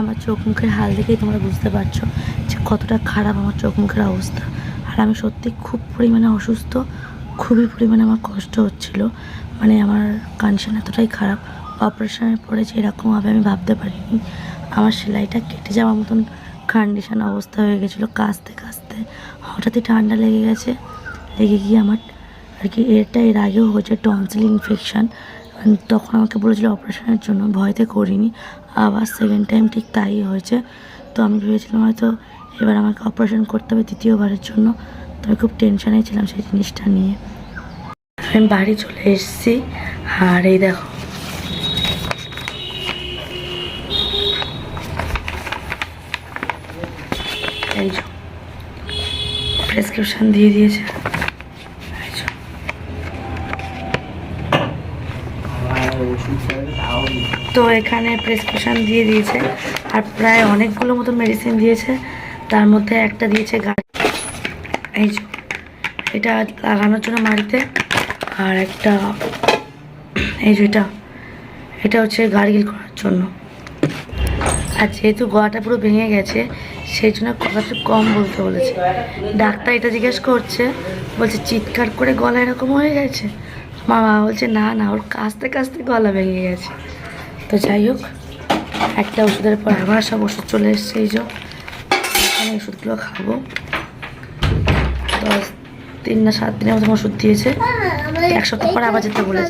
আমার চোখ মুখের হাল দেখেই তোমরা বুঝতে পারছ যে কতটা খারাপ আমার চোখ মুখের অবস্থা। আর আমি সত্যি খুব পরিমাণে অসুস্থ, খুবই পরিমাণে আমার কষ্ট হচ্ছিল। মানে আমার কন্ডিশন এতটাই খারাপ অপারেশনের পরে যে এরকম হবে আমি ভাবতে পারিনি, আমার সেলাইটা কেটে যাওয়ার মতন কন্ডিশন অবস্থা হয়ে গেছিল কাঁচতে কাঁচতে হঠাৎই ঠান্ডা লেগে গেছে, লেগে গিয়ে আমার আর কি এটা এর আগেও হয়েছে টনসিল ইনফেকশান তখন আমাকে বলেছিল অপারেশনের জন্য, ভয়তে করিনি। আবার সেকেন্ড টাইম ঠিক তাই হয়েছে। তো আমি ভেবেছিলাম হয়তো এবার আমাকে অপারেশন করতে হবে দ্বিতীয়বারের জন্য। তো আমি খুব টেনশনে ছিলাম সেই জিনিসটা নিয়ে। আমি বাড়ি চলে এসেছি। আর এই দেখো। প্রেসক্রিপশন দিয়ে দিয়েছে এই যে। তো এখানে প্রেসক্রিপশন দিয়ে দিয়েছে আর প্রায় অনেকগুলো মতো মেডিসিন দিয়েছে। তার মধ্যে একটা দিয়েছে গাড়ি এই এটা লাগানোর জন্য মাড়িতে আর একটা, এই যে এটা এটা হচ্ছে গার্গিল করার জন্য। আর যেহেতু গলাটা পুরো ভেঙে গেছে, সেই জন্য কথাটা কম বলতে বলেছে। ডাক্তার এটা জিজ্ঞেস করছে, বলছে, চিৎকার করে গলা এরকম হয়ে গেছে? মা বাবা বলছে না না ওর কাঁচতে কাঁচতে গলা ভেঙে গেছে। তো যাই হোক একটা ওষুধের পর আবার সব ওষুধ চলে এসছে এই যে। এখানে ওষুধগুলো খাব। দশ তিন না সাত দিনের মতো ওষুধ দিয়েছে। এক সপ্তাহ পর আবার যেতে বলেছে।